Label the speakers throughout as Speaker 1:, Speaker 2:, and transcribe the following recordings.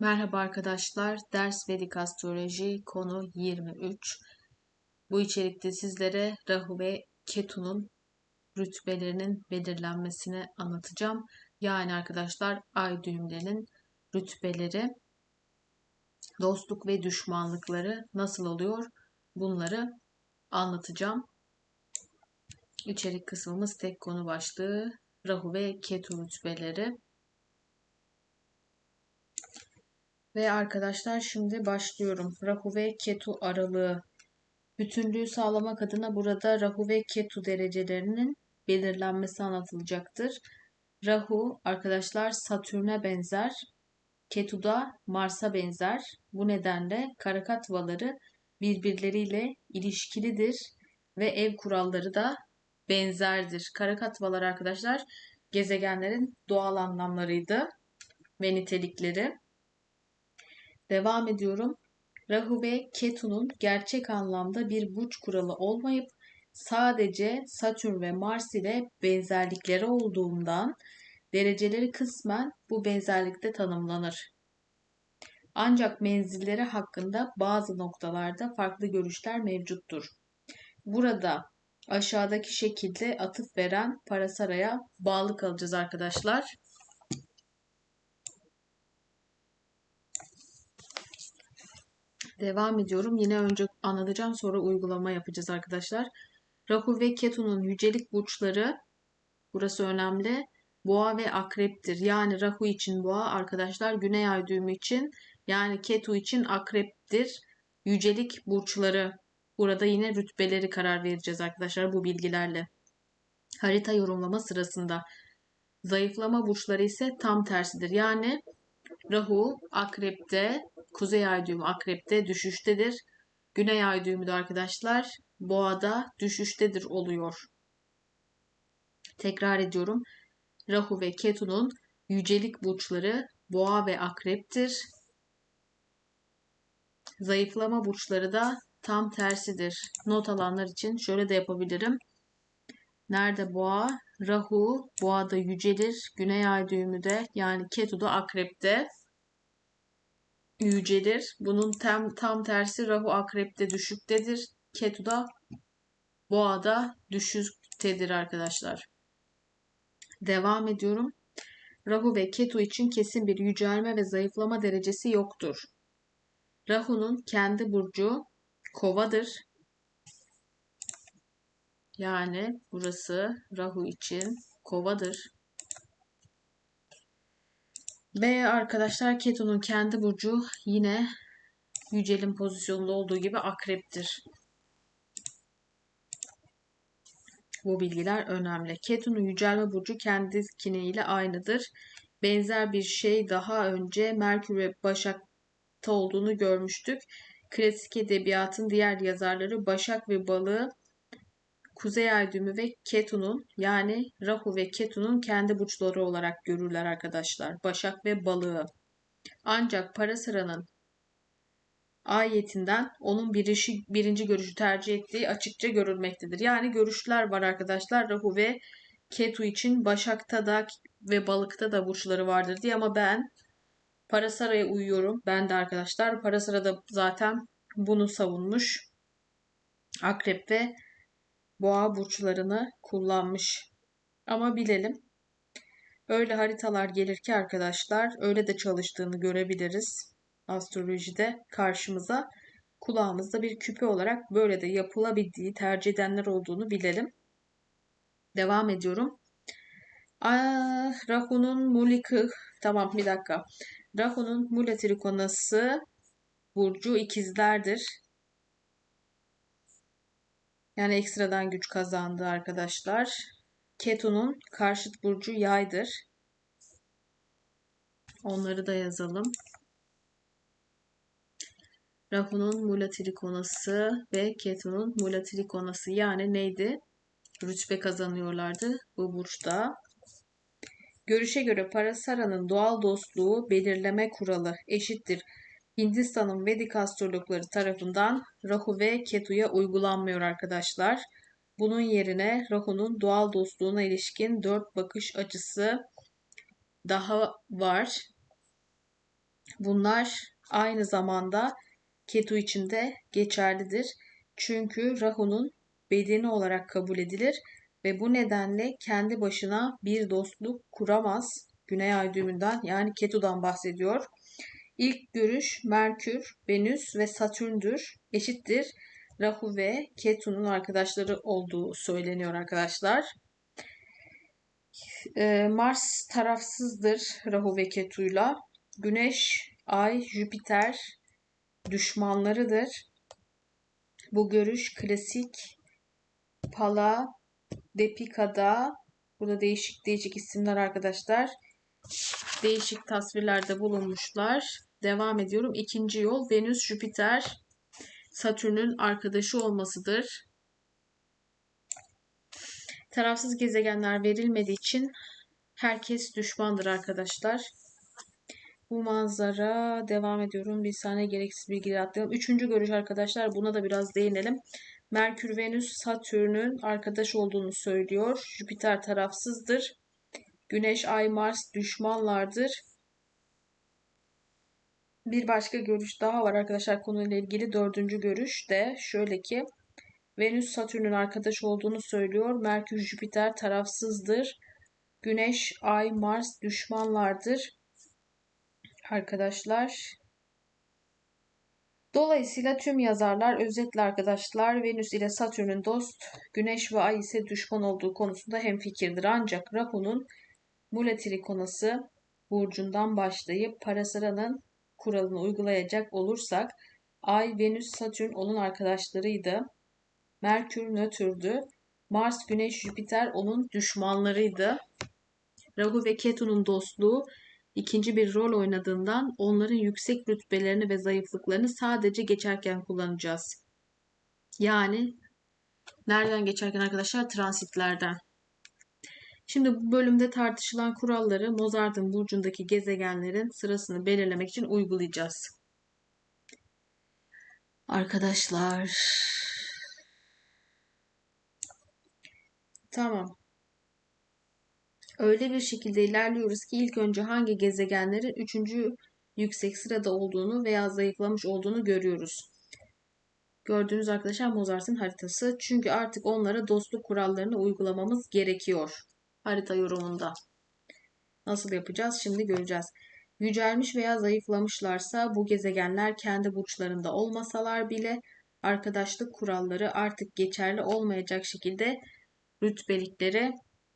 Speaker 1: Merhaba arkadaşlar. Ders Vedik Astroloji konu 23. Bu içerikte sizlere Rahu ve Ketu'nun rütbelerinin belirlenmesini anlatacağım. Yani arkadaşlar ay düğümlerinin rütbeleri, dostluk ve düşmanlıkları nasıl oluyor bunları anlatacağım. İçerik kısmımız tek konu başlığı Rahu ve Ketu rütbeleri. Ve arkadaşlar şimdi başlıyorum. Rahu ve Ketu aralığı. Bütünlüğü sağlamak adına burada Rahu ve Ketu derecelerinin belirlenmesi anlatılacaktır. Rahu arkadaşlar Satürn'e benzer. Ketu da Mars'a benzer. Bu nedenle karakatvaları birbirleriyle ilişkilidir ve ev kuralları da benzerdir. Karakatvalar arkadaşlar gezegenlerin doğal anlamlarıydı ve nitelikleri. Devam ediyorum. Rahu ve Ketu'nun gerçek anlamda bir burç kuralı olmayıp sadece Satürn ve Mars ile benzerlikleri olduğundan dereceleri kısmen bu benzerlikte tanımlanır. Ancak menzilleri hakkında bazı noktalarda farklı görüşler mevcuttur. Burada aşağıdaki şekilde atıf veren Parasara'ya bağlı kalacağız arkadaşlar. Devam ediyorum. Yine önce anlatacağım sonra uygulama yapacağız arkadaşlar. Rahu ve Ketu'nun yücelik burçları burası önemli. Boğa ve akreptir. Yani Rahu için boğa arkadaşlar güney ay düğümü için yani Ketu için akreptir. Yücelik burçları burada yine rütbeleri karar vereceğiz arkadaşlar bu bilgilerle. Harita yorumlama sırasında zayıflama burçları ise tam tersidir. Yani Rahu akrepte, kuzey ay düğümü akrepte düşüştedir. Güney ay düğümü de arkadaşlar boğada düşüştedir oluyor. Tekrar ediyorum. Rahu ve Ketu'nun yücelik burçları boğa ve akreptir. Zayıflama burçları da tam tersidir. Not alanlar için şöyle de yapabilirim. Nerede boğa? Rahu boğada yücelir. Güney ay düğümü yani Ketu da akrepte yücelir. Bunun tam, tam tersi Rahu akrepte düşüktedir. Ketu da boğada düşüktedir arkadaşlar. Devam ediyorum. Rahu ve Ketu için kesin bir yücelme ve zayıflama derecesi yoktur. Rahu'nun kendi burcu kovadır. Yani burası Rahu için kovadır. Ve arkadaşlar Ketu'nun kendi burcu yine yücelin pozisyonunda olduğu gibi akreptir. Bu bilgiler önemli. Ketu'nun yücelme burcu kendisine aynıdır. Benzer bir şey daha önce Merkür ve Başak'ta olduğunu görmüştük. Klasik edebiyatın diğer yazarları Başak ve Balığı Kuzey ay düğümü ve Ketu'nun yani Rahu ve Ketu'nun kendi burçları olarak görürler arkadaşlar. Başak ve Balığı. Ancak Parasara'nın ayetinden onun birişi, birinci görüşü tercih ettiği açıkça görülmektedir. Yani görüşler var arkadaşlar Rahu ve Ketu için Başak'ta da ve Balık'ta da burçları vardır diye ama ben Parasara'ya uyuyorum. Ben de arkadaşlar Parasara da zaten bunu savunmuş. Akrep ve boğa burçlarını kullanmış. Ama bilelim. Öyle haritalar gelir ki arkadaşlar öyle de çalıştığını görebiliriz. Astrolojide karşımıza kulağımızda bir küpe olarak böyle de yapılabildiği tercih edenler olduğunu bilelim. Devam ediyorum. Ah, Rahu'nun Mulikı tamam bir dakika. Rahu'nun Mula trikonası burcu ikizlerdir. Yani ekstradan güç kazandı arkadaşlar. Ketu'nun karşıt burcu yaydır. Onları da yazalım. Rahu'nun Mula trikonası ve Ketu'nun Mula trikonası yani neydi? Rütbe kazanıyorlardı bu burçta. Görüşe göre Parasara'nın doğal dostluğu belirleme kuralı eşittir Hindistan'ın Vedik astrologları tarafından Rahu ve Ketu'ya uygulanmıyor arkadaşlar. Bunun yerine Rahu'nun doğal dostluğuna ilişkin dört bakış açısı daha var. Bunlar aynı zamanda Ketu için de geçerlidir. Çünkü Rahu'nun bedeni olarak kabul edilir ve bu nedenle kendi başına bir dostluk kuramaz. Güney ay düğümünden yani Ketu'dan bahsediyor. İlk görüş Merkür, Venüs ve Satürn'dür. Eşittir. Rahu ve Ketu'nun arkadaşları olduğu söyleniyor arkadaşlar. Ee, Mars tarafsızdır Rahu ve Ketu'yla. Güneş, Ay, Jüpiter düşmanlarıdır. Bu görüş klasik Pala, Depika'da burada değişik değişik isimler arkadaşlar. Değişik tasvirlerde bulunmuşlar. Devam ediyorum. İkinci yol Venüs, Jüpiter, Satürn'ün arkadaşı olmasıdır. Tarafsız gezegenler verilmediği için herkes düşmandır arkadaşlar. Bu manzara devam ediyorum. Bir saniye gereksiz bilgiler atlayalım. Üçüncü görüş arkadaşlar. Buna da biraz değinelim. Merkür, Venüs, Satürn'ün arkadaş olduğunu söylüyor. Jüpiter tarafsızdır. Güneş, Ay, Mars düşmanlardır. Bir başka görüş daha var arkadaşlar konuyla ilgili. Dördüncü görüş de şöyle ki Venüs Satürn'ün arkadaş olduğunu söylüyor. Merkür, Jüpiter tarafsızdır. Güneş, Ay, Mars düşmanlardır. Arkadaşlar Dolayısıyla tüm yazarlar özetle arkadaşlar Venüs ile Satürn'ün dost, Güneş ve Ay ise düşman olduğu konusunda hemfikirdir. Ancak Rahu'nun Mula trikonası burcundan başlayıp Parasara'nın kuralını uygulayacak olursak Ay, Venüs, Satürn onun arkadaşlarıydı. Merkür nötrdü. Mars, Güneş, Jüpiter onun düşmanlarıydı. Rahu ve Ketu'nun dostluğu ikinci bir rol oynadığından onların yüksek rütbelerini ve zayıflıklarını sadece geçerken kullanacağız. Yani nereden geçerken arkadaşlar? Transitlerden. Şimdi bu bölümde tartışılan kuralları Mozart'ın burcundaki gezegenlerin sırasını belirlemek için uygulayacağız. Arkadaşlar. Tamam. Öyle bir şekilde ilerliyoruz ki ilk önce hangi gezegenlerin üçüncü yüksek sırada olduğunu veya zayıflamış olduğunu görüyoruz. Gördüğünüz arkadaşlar Mozart'ın haritası. Çünkü artık onlara dostluk kurallarını uygulamamız gerekiyor. Harita yorumunda. Nasıl yapacağız? Şimdi göreceğiz. Yücelmiş veya zayıflamışlarsa bu gezegenler kendi burçlarında olmasalar bile arkadaşlık kuralları artık geçerli olmayacak şekilde rütbelikleri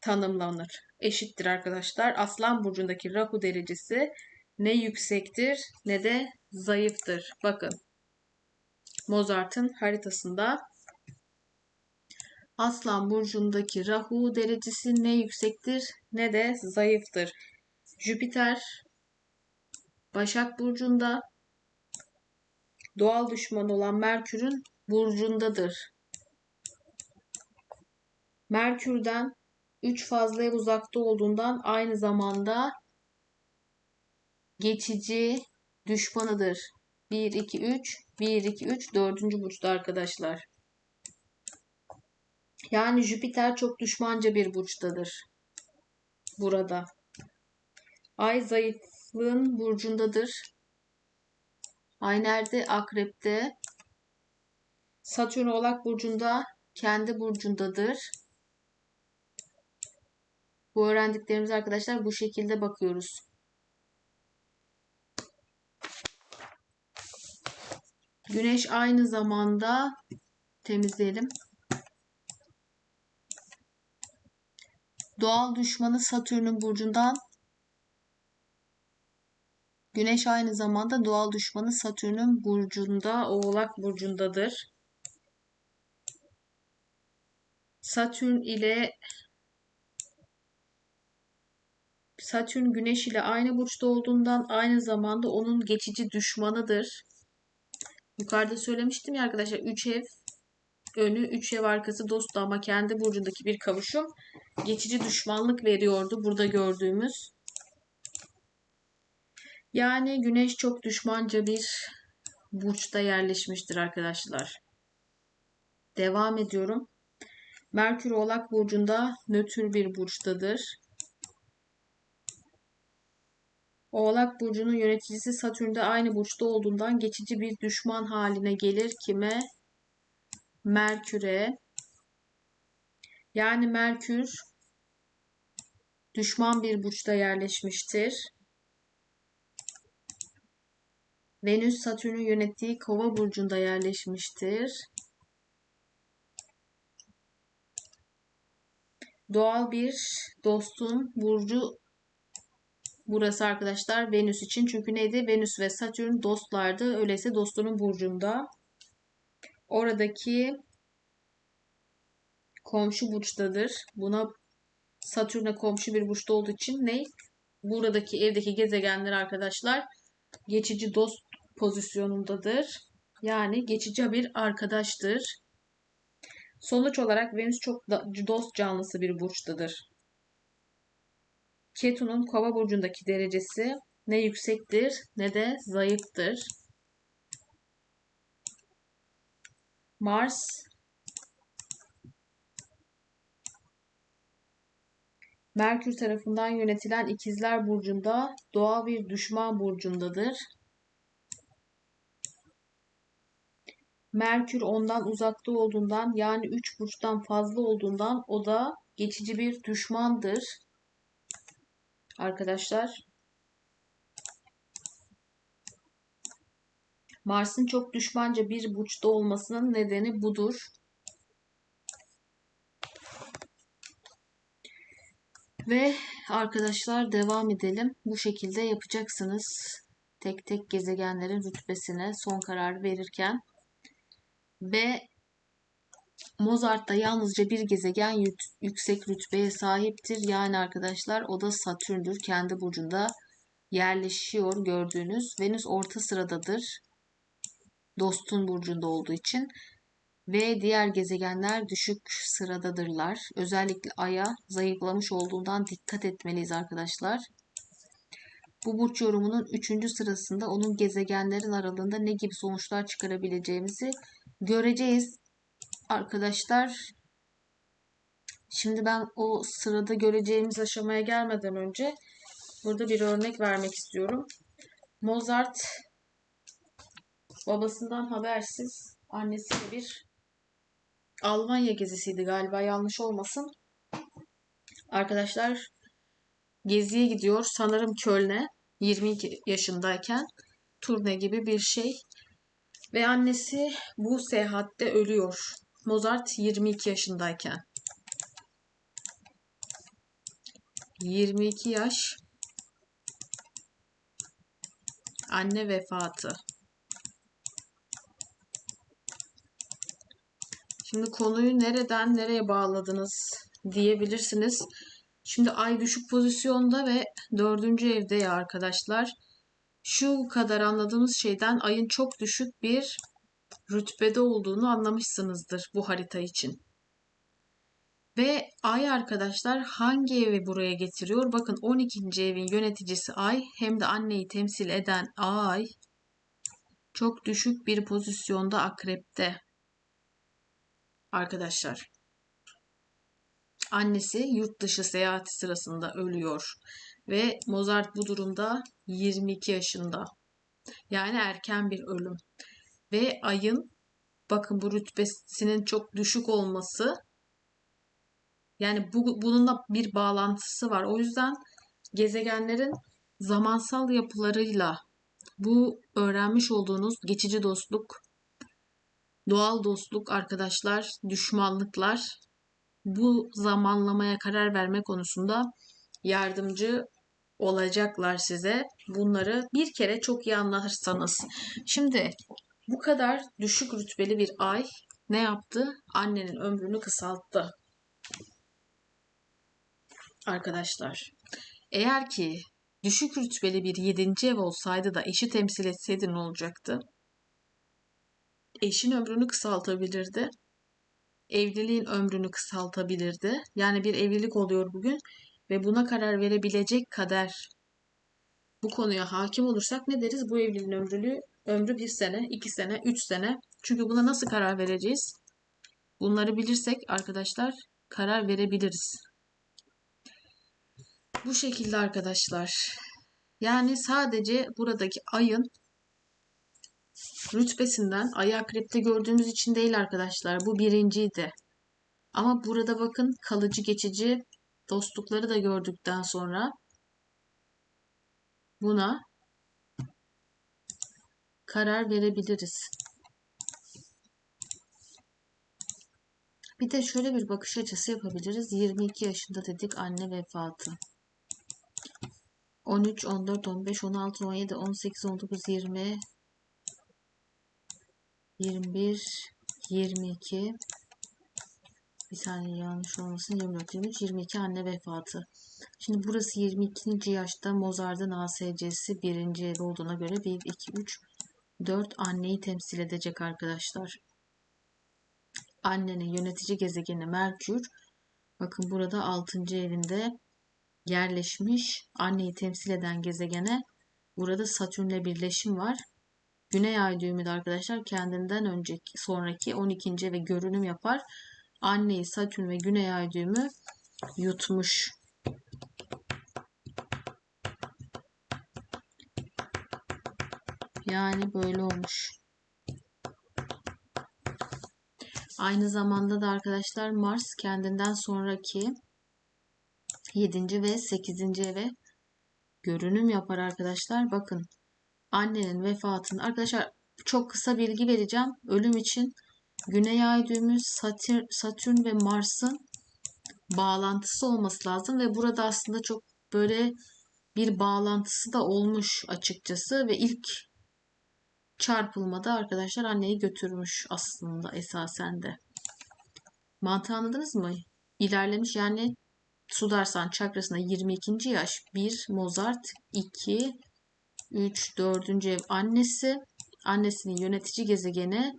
Speaker 1: tanımlanır. Eşittir arkadaşlar. Aslan burcundaki Rahu derecesi ne yüksektir ne de zayıftır. Bakın. Mozart'ın haritasında Aslan burcundaki Rahu derecesi ne yüksektir ne de zayıftır. Jüpiter Başak burcunda doğal düşman olan Merkür'ün burcundadır. Merkür'den 3 fazla ev uzakta olduğundan aynı zamanda geçici düşmanıdır. 1, 2, 3, 1, 2, 3, 4. burçta arkadaşlar. Yani Jüpiter çok düşmanca bir burçtadır. Burada. Ay zayıflığın burcundadır. Ay nerede? Akrep'te. Satürn Oğlak burcunda kendi burcundadır. Bu öğrendiklerimiz arkadaşlar bu şekilde bakıyoruz. Güneş aynı zamanda temizleyelim. Doğal düşmanı Satürn'ün burcundan Güneş aynı zamanda doğal düşmanı Satürn'ün burcunda, Oğlak burcundadır. Satürn ile Satürn Güneş ile aynı burçta olduğundan aynı zamanda onun geçici düşmanıdır. Yukarıda söylemiştim ya arkadaşlar 3 ev önü 3 ev arkası dostu ama kendi burcundaki bir kavuşum geçici düşmanlık veriyordu burada gördüğümüz. Yani Güneş çok düşmanca bir burçta yerleşmiştir arkadaşlar. Devam ediyorum. Merkür Oğlak burcunda nötr bir burçtadır. Oğlak burcunun yöneticisi Satürn'de aynı burçta olduğundan geçici bir düşman haline gelir kime? Merkür'e. Yani Merkür düşman bir burçta yerleşmiştir. Venüs Satürn'ün yönettiği Kova burcunda yerleşmiştir. Doğal bir dostun burcu burası arkadaşlar Venüs için. Çünkü neydi? Venüs ve Satürn dostlardı. Öyleyse dostunun burcunda. Oradaki komşu burçtadır. Buna Satürn'e komşu bir burçta olduğu için ne? Buradaki evdeki gezegenler arkadaşlar geçici dost pozisyonundadır. Yani geçici bir arkadaştır. Sonuç olarak Venüs çok dost canlısı bir burçtadır. Ketu'nun kova burcundaki derecesi ne yüksektir ne de zayıftır. Mars Merkür tarafından yönetilen ikizler burcunda doğal bir düşman burcundadır. Merkür ondan uzakta olduğundan yani 3 burçtan fazla olduğundan o da geçici bir düşmandır. Arkadaşlar Mars'ın çok düşmanca bir burçta olmasının nedeni budur. Ve arkadaşlar devam edelim. Bu şekilde yapacaksınız. Tek tek gezegenlerin rütbesine son karar verirken. Ve Mozart'ta yalnızca bir gezegen yüksek rütbeye sahiptir. Yani arkadaşlar o da Satürn'dür. Kendi burcunda yerleşiyor gördüğünüz. Venüs orta sıradadır. Dostun burcunda olduğu için. Ve diğer gezegenler düşük sıradadırlar. Özellikle Ay'a zayıflamış olduğundan dikkat etmeliyiz arkadaşlar. Bu burç yorumunun 3. sırasında onun gezegenlerin aralığında ne gibi sonuçlar çıkarabileceğimizi göreceğiz arkadaşlar. Şimdi ben o sırada göreceğimiz aşamaya gelmeden önce burada bir örnek vermek istiyorum. Mozart babasından habersiz annesiyle bir Almanya gezisiydi galiba yanlış olmasın. Arkadaşlar geziye gidiyor sanırım Köln'e 22 yaşındayken turne gibi bir şey. Ve annesi bu seyahatte ölüyor. Mozart 22 yaşındayken. 22 yaş anne vefatı. Şimdi konuyu nereden nereye bağladınız diyebilirsiniz. Şimdi ay düşük pozisyonda ve dördüncü evde ya arkadaşlar şu kadar anladığımız şeyden ayın çok düşük bir rütbede olduğunu anlamışsınızdır bu harita için. Ve ay arkadaşlar hangi evi buraya getiriyor? Bakın 12. evin yöneticisi ay hem de anneyi temsil eden ay çok düşük bir pozisyonda akrepte. Arkadaşlar. Annesi yurt dışı seyahati sırasında ölüyor ve Mozart bu durumda 22 yaşında. Yani erken bir ölüm. Ve ayın bakın bu rütbesinin çok düşük olması yani bu, bununla bir bağlantısı var. O yüzden gezegenlerin zamansal yapılarıyla bu öğrenmiş olduğunuz geçici dostluk, doğal dostluk arkadaşlar, düşmanlıklar bu zamanlamaya karar verme konusunda yardımcı olacaklar size. Bunları bir kere çok iyi anlarsanız. Şimdi bu kadar düşük rütbeli bir ay ne yaptı? Annenin ömrünü kısalttı. Arkadaşlar, eğer ki düşük rütbeli bir yedinci ev olsaydı da eşi temsil etseydi ne olacaktı? Eşin ömrünü kısaltabilirdi. Evliliğin ömrünü kısaltabilirdi. Yani bir evlilik oluyor bugün ve buna karar verebilecek kader bu konuya hakim olursak ne deriz? Bu evliliğin ömrülü ömrü bir sene, iki sene, üç sene. Çünkü buna nasıl karar vereceğiz? Bunları bilirsek arkadaşlar karar verebiliriz. Bu şekilde arkadaşlar. Yani sadece buradaki ayın rütbesinden ayı akrepte gördüğümüz için değil arkadaşlar. Bu birinciydi. Ama burada bakın kalıcı geçici dostlukları da gördükten sonra buna karar verebiliriz. Bir de şöyle bir bakış açısı yapabiliriz. 22 yaşında dedik anne vefatı. 13, 14, 15, 16, 17, 18, 19, 20, 21, 22, bir saniye yanlış olmasın 24, 23, 22 anne vefatı. Şimdi burası 22. yaşta Mozart'ın ASC'si 1. ev olduğuna göre 1, 2, 3, 4 anneyi temsil edecek arkadaşlar. Annenin yönetici gezegeni Merkür. Bakın burada 6. evinde yerleşmiş. Anneyi temsil eden gezegene burada Satürn'le birleşim var. Güney ay düğümü de arkadaşlar kendinden önceki sonraki 12. ve görünüm yapar. Anneyi Satürn ve Güney ay düğümü yutmuş. Yani böyle olmuş. Aynı zamanda da arkadaşlar Mars kendinden sonraki 7. ve 8. eve görünüm yapar arkadaşlar. Bakın annenin vefatını arkadaşlar çok kısa bilgi vereceğim. Ölüm için Güney ay düğümü Satürn, Satürn ve Mars'ın bağlantısı olması lazım ve burada aslında çok böyle bir bağlantısı da olmuş açıkçası ve ilk çarpılmada arkadaşlar anneyi götürmüş aslında esasen de. Mantığı anladınız mı? İlerlemiş yani Sudarsan çakrasında 22. yaş 1 Mozart 2 3 4. ev annesi annesinin yönetici gezegeni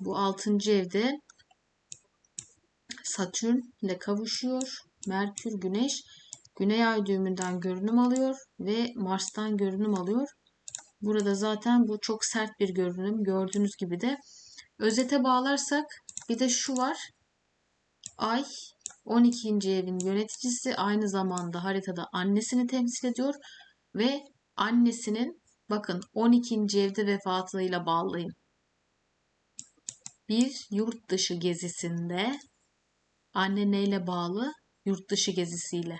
Speaker 1: bu 6. evde Satürn ile kavuşuyor. Merkür, Güneş Güney ay düğümünden görünüm alıyor ve Mars'tan görünüm alıyor. Burada zaten bu çok sert bir görünüm. Gördüğünüz gibi de özete bağlarsak bir de şu var. Ay 12. evin yöneticisi aynı zamanda haritada annesini temsil ediyor ve annesinin bakın 12. evde vefatıyla bağlayın. Bir yurt dışı gezisinde anne neyle bağlı? Yurt dışı gezisiyle.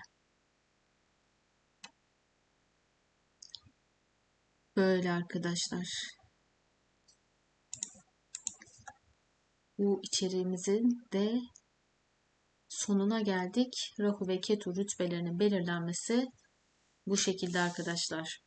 Speaker 1: Böyle arkadaşlar. Bu içeriğimizin de sonuna geldik. Rahu ve Ketu rütbelerinin belirlenmesi bu şekilde arkadaşlar.